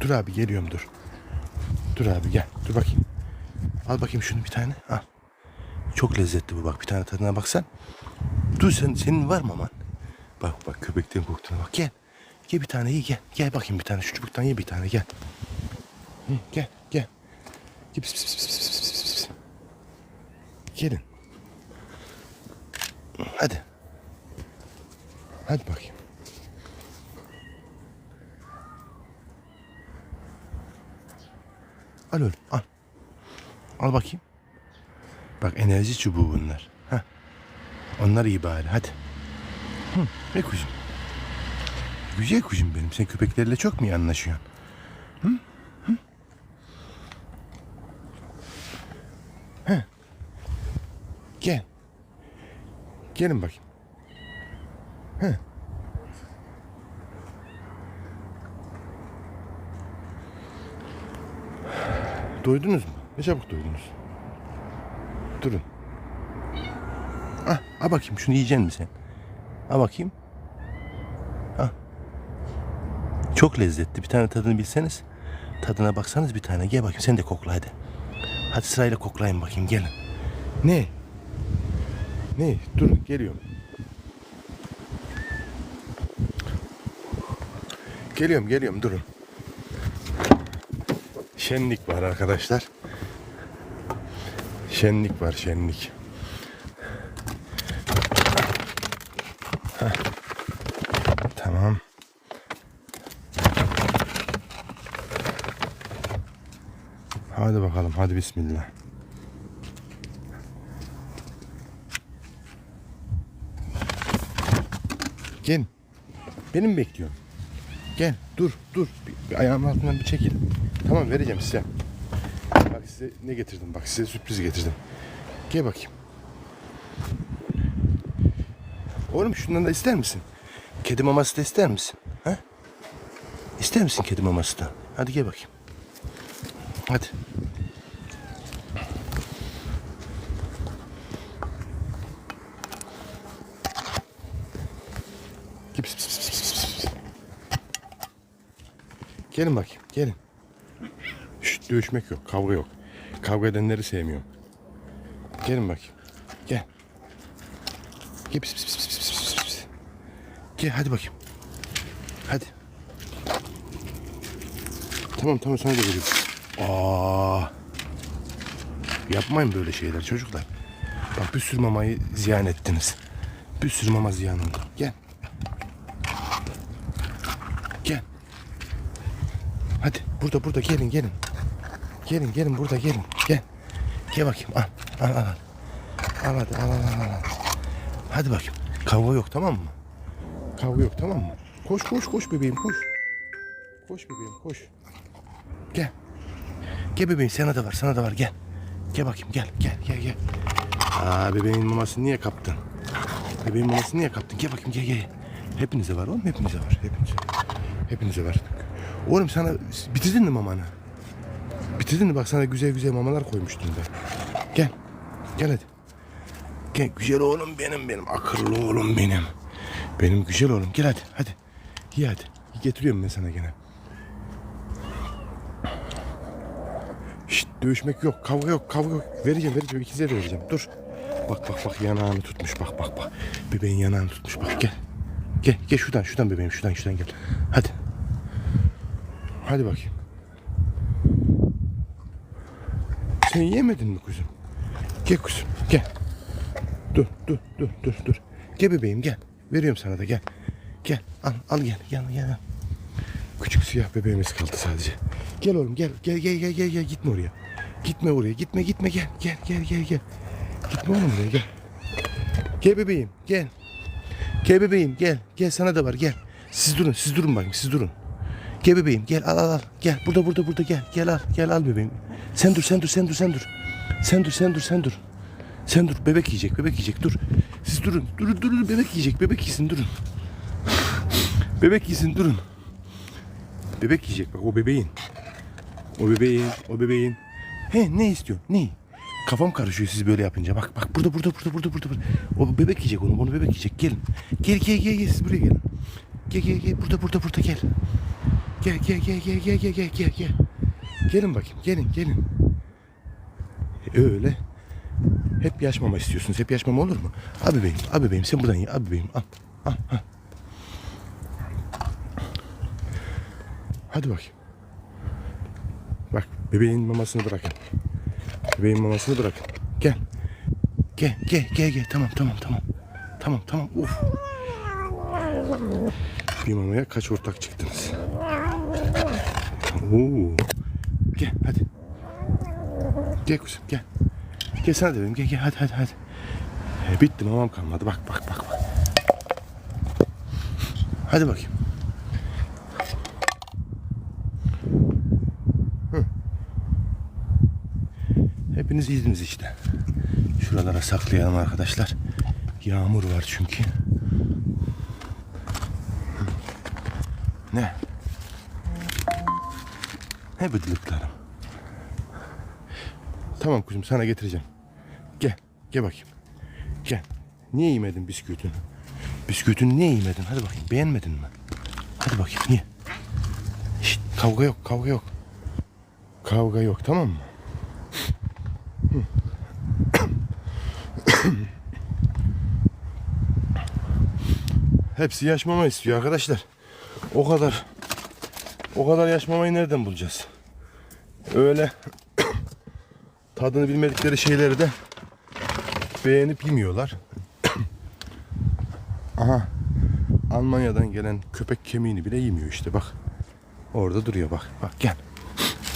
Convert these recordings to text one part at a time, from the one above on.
Dur abi geliyorum dur. Dur abi gel. Dur bakayım. Al bakayım şunu bir tane. Al. Çok lezzetli bu bak. Bir tane tadına baksan. Dur sen senin var mı aman? Bak bak köpekten koktuğuna bak. Gel. Gel bir tane ye gel. Gel bakayım bir tane. Şu çubuktan ye bir tane gel. Hı, gel gel. Gel pis, pis, pis, pis, pis, pis. Gelin. Hadi. Hadi bakayım. Al oğlum al. Al bakayım. Bak enerji çubuğu bunlar. Heh. Onlar iyi bari hadi. Hı, ne kuzum? Güzel kuzum benim. Sen köpeklerle çok mu iyi anlaşıyorsun? Hı? Hı? Heh. Gel. Gelin bakayım. Doydunuz mu? Ne çabuk doydunuz. Durun. Ah, al bakayım şunu yiyeceksin mi sen? Al bakayım. Al. Çok lezzetli. Bir tane tadını bilseniz. Tadına baksanız bir tane. Gel bakayım sen de kokla hadi. Hadi sırayla koklayın bakayım gelin. Ne? Ne? Durun geliyorum. Geliyorum geliyorum durun. Şenlik var arkadaşlar. Şenlik var şenlik. Tamam. Hadi bakalım hadi bismillah. Gel. Beni mi bekliyorsun? Gel dur dur. Bir, bir ayağımın altından bir çekil. Tamam vereceğim size. Bak size ne getirdim bak size sürpriz getirdim. Gel bakayım. Oğlum şundan da ister misin? Kedi maması da ister misin? Ha? İster misin kedi maması da? Hadi gel bakayım. Hadi. Gel, pis, pis, pis, pis, pis, pis. Gelin bakayım, gelin. Şşt, dövüşmek yok, kavga yok. Kavga edenleri sevmiyorum. Gelin bakayım. Gel. Gel pis pis pis pis pis pis pis. Gel hadi bakayım. Hadi. Tamam tamam sana da veriyorum. Aa. Yapmayın böyle şeyler çocuklar. Bak bir sürü mamayı ziyan ettiniz. Bir sürü mama ziyan oldu. Gel. Gel. Hadi burada burada gelin gelin. Gelin gelin burada gelin. Gel. Gel bakayım al. Al al al. Al hadi al al al. al. Hadi bakayım. Kavga yok tamam mı? Kavga yok tamam mı? Koş koş koş bebeğim koş. Koş bebeğim koş. Gel. Gel bebeğim sana da var sana da var gel. Gel bakayım gel gel gel gel. Aa bebeğin mamasını niye kaptın? Bebeğin mamasını niye kaptın? Gel bakayım gel gel. Hepinize var oğlum hepinize var. Hepinize. Hepinize var. Oğlum sana bitirdin mi mamanı? Bitirdin mi? Bak sana güzel güzel mamalar koymuştum ben. Gel. Gel hadi. Gel güzel oğlum benim benim. Akıllı oğlum benim. Benim güzel oğlum. Gel hadi. Hadi. Ye hadi. Getiriyorum ben sana gene. Şşt dövüşmek yok. Kavga yok. Kavga yok. Vereceğim vereceğim. İkinize de vereceğim. Dur. Bak bak bak yanağını tutmuş. Bak bak bak. Bebeğin yanağını tutmuş. Bak gel. Gel gel şuradan şuradan bebeğim. Şuradan şuradan gel. Hadi. Hadi bakayım. Sen yemedin mi kuzum? Gel kuzum gel. Dur dur dur dur dur. Gel bebeğim gel. Veriyorum sana da gel. Gel al al gel gel gel. Küçük siyah bebeğimiz kaldı sadece. Gel oğlum gel gel gel gel gel gel gitme oraya. Gitme oraya gitme gitme gel gel gel gel gel. Gitme oğlum oraya gel. Gel bebeğim gel. Gel bebeğim gel. Gel sana da var gel. Siz durun siz durun bakayım siz durun. Gel bebeğim gel al al al. Gel burada burada burada gel. Gel al gel al bebeğim. Sen dur sen dur sen dur sen dur. Sen dur sen dur sen dur. Sen dur bebek yiyecek bebek yiyecek dur. Siz durun durun durun bebek yiyecek bebek yesin durun. bebek yesin durun. Bebek yiyecek bak o bebeğin. O bebeğin o bebeğin. He ne istiyor ne? Kafam karışıyor siz böyle yapınca. Bak bak burada burada burada burada. burada. O bebek yiyecek onu. Onu bebek yiyecek. Gelin. Gel gel gel gel siz buraya gelin. Gel gel gel burada burada burada gel. Gel gel gel gel gel gel gel gel gel. Gelin bakayım gelin gelin. Öyle. Hep yaş mama istiyorsunuz. Hep yaş mama olur mu? Abi beyim, abi beyim sen buradan ye. Abi beyim al. Al, al. Hadi bakayım. Bak bebeğin mamasını bırakın. Bebeğin mamasını bırakın. Gel. Gel gel gel gel. Tamam tamam tamam. Tamam tamam. Uf. Bir mamaya kaç ortak çıktınız? Oo. Gel hadi. Gel kuzum gel. Gel sana dedim gel gel hadi hadi hadi. E, bitti mamam kalmadı bak bak bak bak. Hadi bakayım. Hepiniz iyiydiniz işte. Şuralara saklayalım arkadaşlar. Yağmur var çünkü. Ne bıdılıklarım. Tamam kuzum sana getireceğim. Gel. Gel bakayım. Gel. Niye yemedin bisküvitini? Bisküvitini niye yemedin? Hadi bakayım. Beğenmedin mi? Hadi bakayım. Niye? Şşt, kavga yok. Kavga yok. Kavga yok. Tamam mı? Hepsi yaş mama istiyor arkadaşlar. O kadar. O kadar yaş mamayı nereden bulacağız? Öyle tadını bilmedikleri şeyleri de beğenip yemiyorlar. Aha. Almanya'dan gelen köpek kemiğini bile yemiyor işte bak. Orada duruyor bak. Bak gel.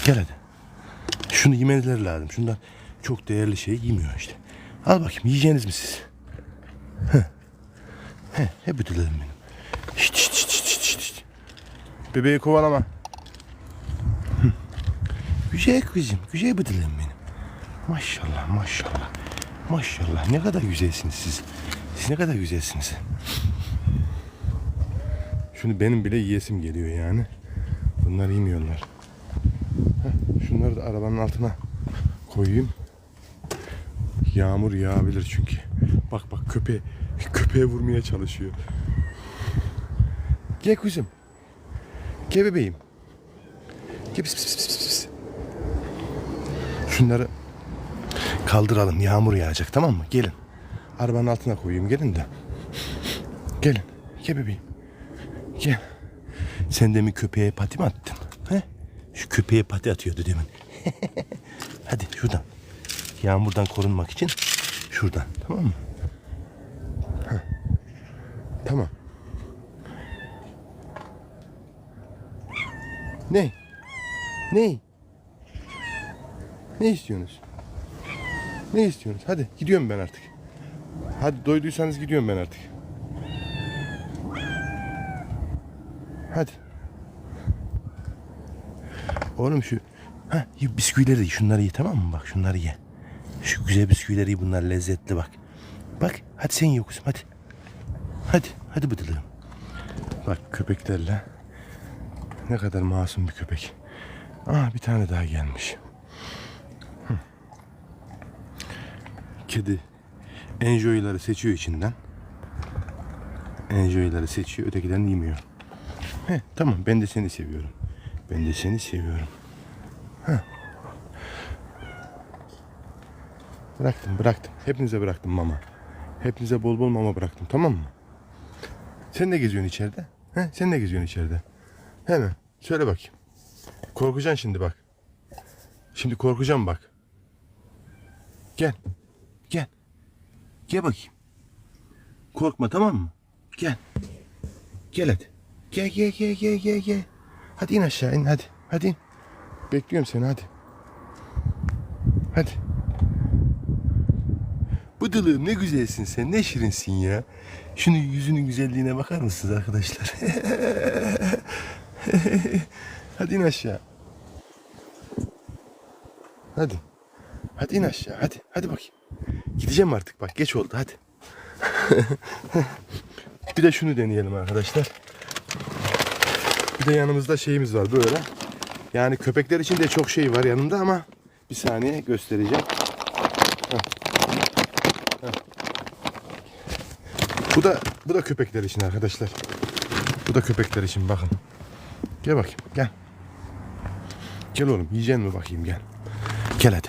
Gel hadi. Şunu yemeleri lazım. Şundan çok değerli şey yemiyor işte. Al bakayım yiyeceğiniz mi siz? Heh. Heh, hep ödülerim benim. Şşt, şşt, şşt, şşt, şşt, şşt. Bebeği kovalama. Güzel kızım, güzel bıdılım benim. Maşallah, maşallah. Maşallah, ne kadar güzelsiniz siz. Siz ne kadar güzelsiniz. Şunu benim bile yiyesim geliyor yani. Bunlar yemiyorlar. Heh, şunları da arabanın altına koyayım. Yağmur yağabilir çünkü. Bak bak köpeğe, köpeğe vurmaya çalışıyor. Gel kuzum. Gel bebeğim. Gel pis pis pis pis. Şunları kaldıralım. Yağmur yağacak tamam mı? Gelin. Arabanın altına koyayım gelin de. Gelin. Gel bebeğim. Gel. Sen demin köpeğe pati mi attın? He? Şu köpeğe pati atıyordu demin. Hadi şuradan. Yağmurdan korunmak için şuradan. Tamam mı? Heh. Tamam. Ne? Ne? Ne istiyorsunuz? Ne istiyorsunuz? Hadi gidiyorum ben artık. Hadi doyduysanız gidiyorum ben artık. Hadi. Oğlum şu ha bisküvileri de şunları ye tamam mı? Bak şunları ye. Şu güzel bisküvileri ye bunlar lezzetli bak. Bak hadi sen ye kuzum hadi. Hadi hadi bıdılığım. Bak köpeklerle ne kadar masum bir köpek. Aa bir tane daha gelmiş. Kedi enjoyları seçiyor içinden. Enjoyları seçiyor, ötekilerini yemiyor. He, tamam ben de seni seviyorum. Ben de seni seviyorum. Heh. Bıraktım bıraktım. Hepinize bıraktım mama. Hepinize bol bol mama bıraktım tamam mı? Sen ne geziyorsun içeride? He? Sen ne geziyorsun içeride? Hemen söyle bakayım. Korkacaksın şimdi bak. Şimdi korkacağım bak. Gel. Gel. Gel bakayım. Korkma tamam mı? Gel. Gel hadi. Gel gel gel gel gel gel. Hadi in aşağı in hadi. Hadi in. Bekliyorum seni hadi. Hadi. Bıdılığım ne güzelsin sen ne şirinsin ya. Şunun yüzünün güzelliğine bakar mısınız arkadaşlar? hadi in aşağı. Hadi. Hadi in aşağı hadi. Hadi bakayım. Gideceğim artık bak geç oldu hadi. bir de şunu deneyelim arkadaşlar. Bir de yanımızda şeyimiz var böyle. Yani köpekler için de çok şey var yanımda ama bir saniye göstereceğim. Bu da bu da köpekler için arkadaşlar. Bu da köpekler için bakın. Gel bakayım gel. Gel oğlum yiyeceksin mi bakayım gel. Gel hadi.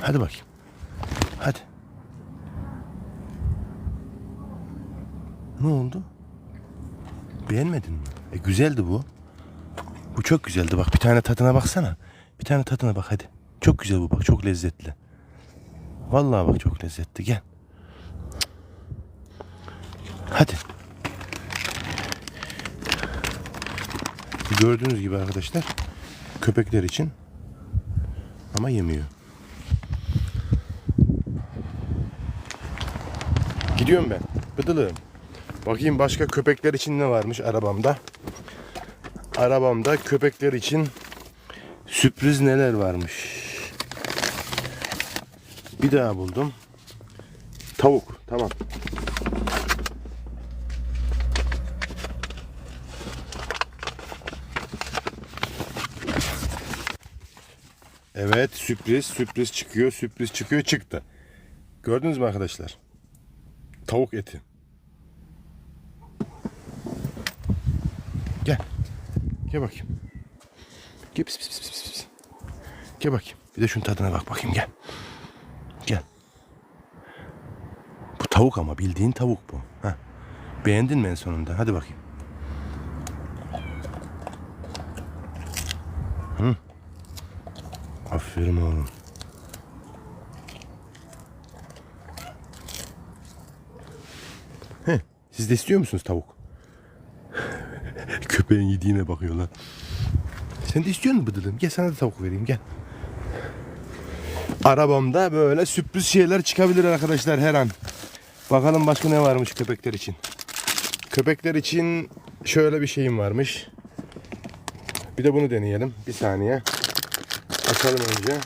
Hadi bakayım. Hadi. Ne oldu? Beğenmedin mi? E güzeldi bu. Bu çok güzeldi bak bir tane tadına baksana. Bir tane tadına bak hadi. Çok güzel bu bak çok lezzetli. Vallahi bak çok lezzetli gel. Hadi. Gördüğünüz gibi arkadaşlar köpekler için ama yemiyor. Gidiyorum ben. Bıdılığım. Bakayım başka köpekler için ne varmış arabamda. Arabamda köpekler için sürpriz neler varmış. Bir daha buldum. Tavuk. Tamam. Evet sürpriz sürpriz çıkıyor sürpriz çıkıyor çıktı. Gördünüz mü arkadaşlar? Tavuk eti. Gel. Gel bakayım. Gel pis pis pis pis. Gel bakayım. Bir de şunun tadına bak bakayım gel. Gel. Bu tavuk ama bildiğin tavuk bu. Ha. Beğendin mi en sonunda? Hadi bakayım. Aferin oğlum. Siz de istiyor musunuz tavuk? Köpeğin yediğine bakıyorlar. Sen de istiyor musun bıdılım? Gel sana da tavuk vereyim gel. Arabamda böyle sürpriz şeyler çıkabilir arkadaşlar her an. Bakalım başka ne varmış köpekler için. Köpekler için şöyle bir şeyim varmış. Bir de bunu deneyelim. Bir saniye. Açalım önce.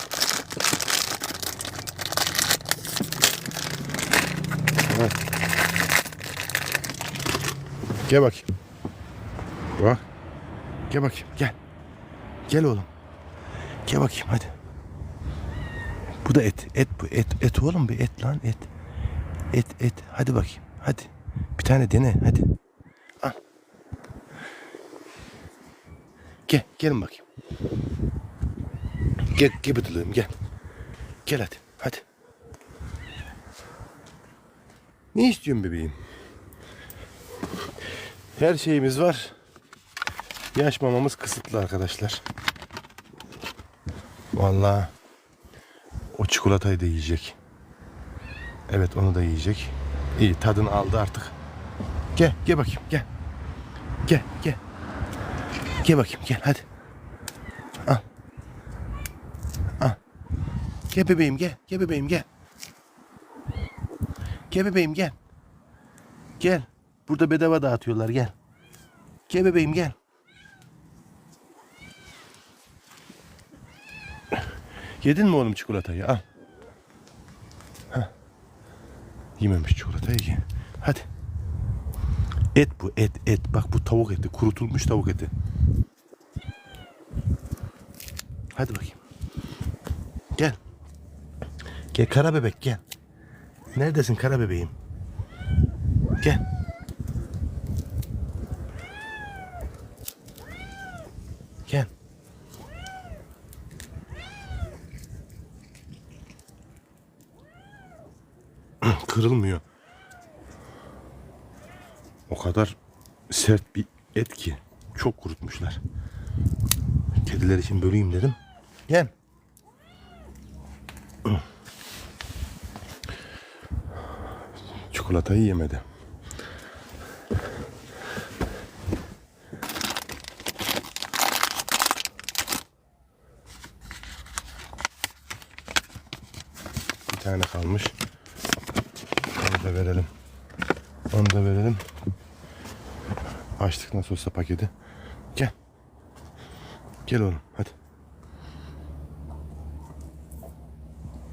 Gel bakayım. Bak. Gel bakayım. Gel. Gel oğlum. Gel bakayım hadi. Bu da et. Et bu. Et. Et oğlum bir et lan et. Et et. Hadi bakayım. Hadi. Bir tane dene hadi. Al. Gel. Gelin bakayım. Gel. Bıdılığım gel. Gel hadi. Hadi. Ne istiyorsun bebeğim? Her şeyimiz var. Yaş mamamız kısıtlı arkadaşlar. Vallahi o çikolatayı da yiyecek. Evet onu da yiyecek. İyi tadını aldı artık. Gel gel bakayım gel. Gel gel. Gel bakayım gel hadi. Al. Al. Gel bebeğim gel. Gel bebeğim gel. Gel bebeğim gel. Gel. Burada bedava dağıtıyorlar gel. Gel bebeğim gel. Yedin mi oğlum çikolatayı? Al. Yememiş çikolatayı ki. Hadi. Et bu et et. Bak bu tavuk eti. Kurutulmuş tavuk eti. Hadi bakayım. Gel. Gel kara bebek gel. Neredesin kara bebeğim? Gel. Gel. Kırılmıyor. O kadar sert bir et ki çok kurutmuşlar. Kediler için böleyim dedim. Gel. Çikolatayı yemedi. Bir tane kalmış. Onu da verelim. Onu da verelim. Açtık nasıl olsa paketi. Gel. Gel oğlum hadi.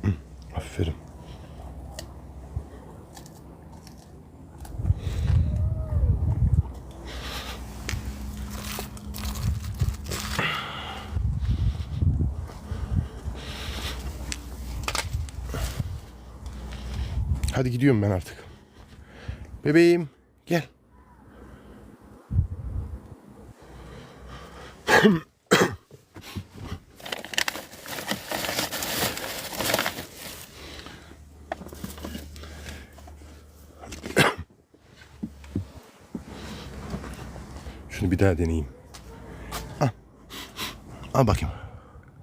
Hı, Aferin. Hadi gidiyorum ben artık. Bebeğim gel. Şunu bir daha deneyeyim. Al. Al bakayım.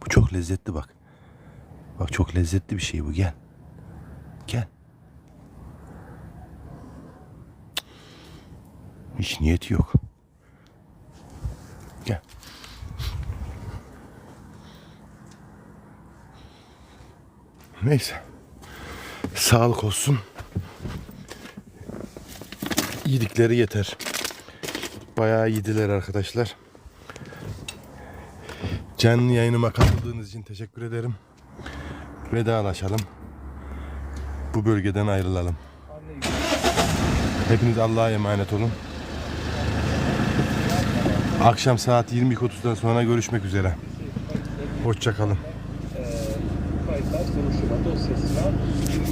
Bu çok lezzetli bak. Bak çok lezzetli bir şey bu. Gel. Gel. Hiç niyeti yok. Gel. Neyse. Sağlık olsun. Yedikleri yeter. Bayağı yediler arkadaşlar. Canlı yayınıma katıldığınız için teşekkür ederim. Vedalaşalım. Bu bölgeden ayrılalım. Hepiniz Allah'a emanet olun. Akşam saat 22.30'dan sonra görüşmek üzere. Hoşçakalın. dosyasına